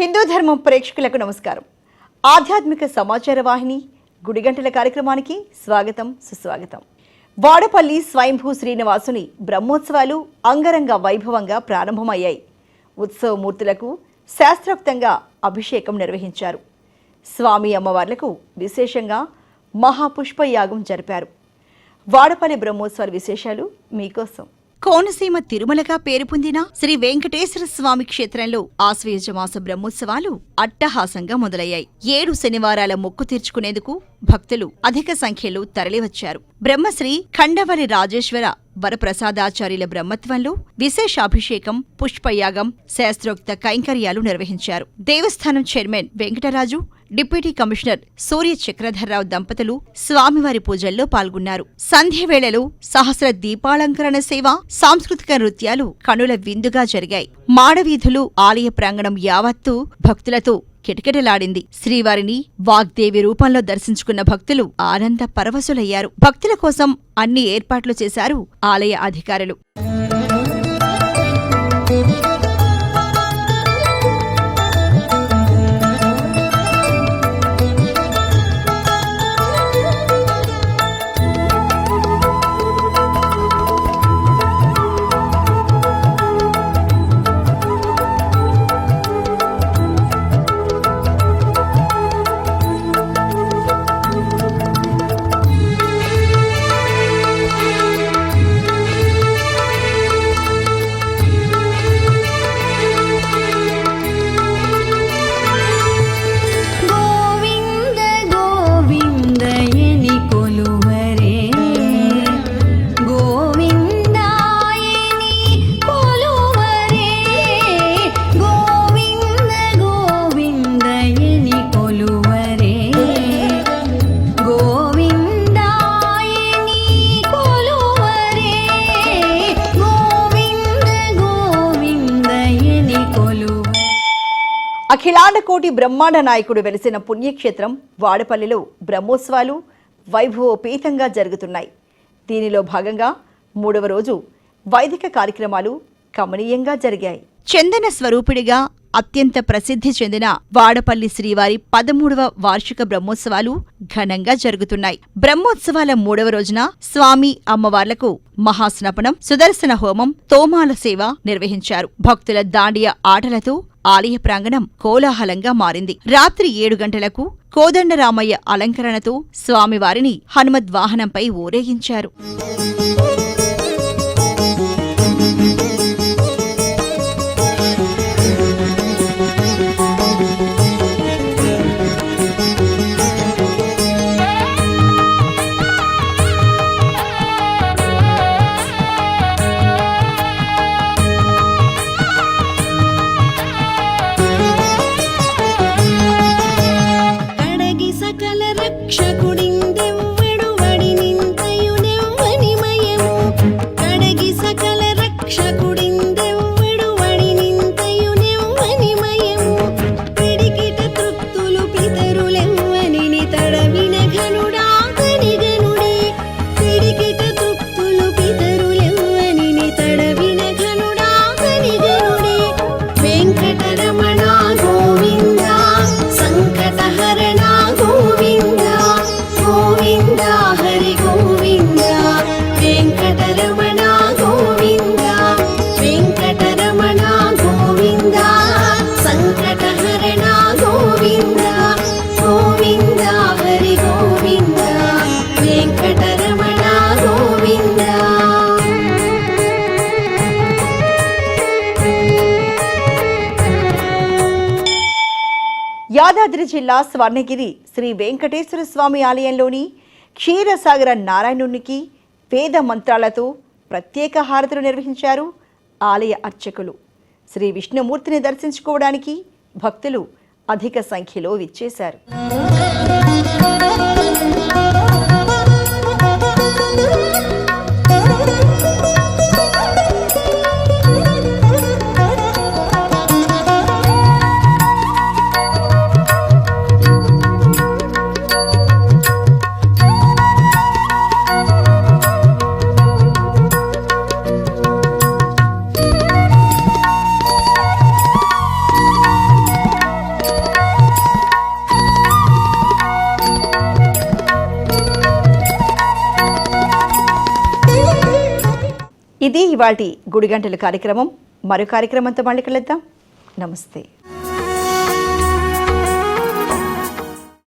హిందూ ధర్మం ప్రేక్షకులకు నమస్కారం. ఆధ్యాత్మిక సమాచార వాహిని గుడిగంటల కార్యక్రమానికి స్వాగతం సుస్వాగతం. వాడపల్లి స్వయంభూ శ్రీనివాసుని బ్రహ్మోత్సవాలు అంగరంగ వైభవంగా ప్రారంభమయ్యాయి. ఉత్సవమూర్తులకు శాస్త్రోక్తంగా అభిషేకం నిర్వహించారు. స్వామి అమ్మవార్లకు విశేషంగా మహాపుష్పయాగం జరిపారు. వాడపల్లి బ్రహ్మోత్సవాల విశేషాలు మీకోసం. కోనసీమ తిరుమలగా పేరు పొందిన శ్రీ వెంకటేశ్వర స్వామి క్షేత్రంలో ఆశ్వయుజమాస బ్రహ్మోత్సవాలు అట్టహాసంగా మొదలయ్యాయి. ఏడు శనివారాల మొక్కు తీర్చుకునేందుకు భక్తులు అధిక సంఖ్యలో తరలివచ్చారు. బ్రహ్మశ్రీ ఖండవలి రాజేశ్వర వరప్రసాదాచార్యుల బ్రహ్మత్వంలో విశేషాభిషేకం పుష్పయాగం శాస్త్రోక్త కైంకర్యాలు నిర్వహించారు. దేవస్థానం chairman Venkataraju deputy commissioner Surya Chakradharrao దంపతులు స్వామివారి పూజల్లో పాల్గొన్నారు. సంధ్యవేళలో సహస్ర దీపాలంకరణ సేవ సాంస్కృతిక నృత్యాలు కనుల విందుగా జరిగాయి. మాడవీధులు ఆలయ ప్రాంగణం యావత్తు భక్తులతో కిటకిటలాడింది. శ్రీవారిని వాగ్దేవి రూపంలో దర్శించుకున్న భక్తులు ఆనంద పరవశులయ్యారు. భక్తుల కోసం అన్ని ఏర్పాట్లు చేశారు ఆలయ అధికారులు. అఖిలాండకోటి బ్రహ్మాండ నాయకుడు వెలిసిన పుణ్యక్షేత్రం వాడపల్లిలో బ్రహ్మోత్సవాలు వైభవోపేతంగా జరుగుతున్నాయి. దీనిలో భాగంగా మూడవ రోజు వైదిక కార్యక్రమాలు కమనీయంగా జరిగాయి. చందన స్వరూపిడిగా అత్యంత ప్రసిద్ధి చెందిన వాడపల్లి శ్రీవారి పదమూడవ వార్షిక బ్రహ్మోత్సవాలు ఘనంగా జరుగుతున్నాయి. బ్రహ్మోత్సవాల మూడవ రోజున స్వామి అమ్మవార్లకు మహాస్నపనం సుదర్శన హోమం తోమాల సేవ నిర్వహించారు. భక్తుల దాండియ ఆటలతో ఆలయ ప్రాంగణం కోలాహలంగా మారింది. రాత్రి ఏడు గంటలకు కోదండరామయ్య అలంకరణతో స్వామివారిని హనుమద్వాహనంపై ఊరేగించారు. रक्षा गुण యాదాద్రి జిల్లా స్వర్ణగిరి శ్రీ వెంకటేశ్వర స్వామి ఆలయంలోని క్షీరసాగర నారాయణునికి వేద మంత్రాలతో ప్రత్యేక హారతులు నిర్వహించారు ఆలయ అర్చకులు. శ్రీ విష్ణుమూర్తిని దర్శించుకోవడానికి భక్తులు అధిక సంఖ్యలో విచ్చేశారు. ఇది ఇవాటి గుడిగంటల కార్యక్రమం. మరో కార్యక్రమంతో మళ్ళీ కలుద్దాం. నమస్తే.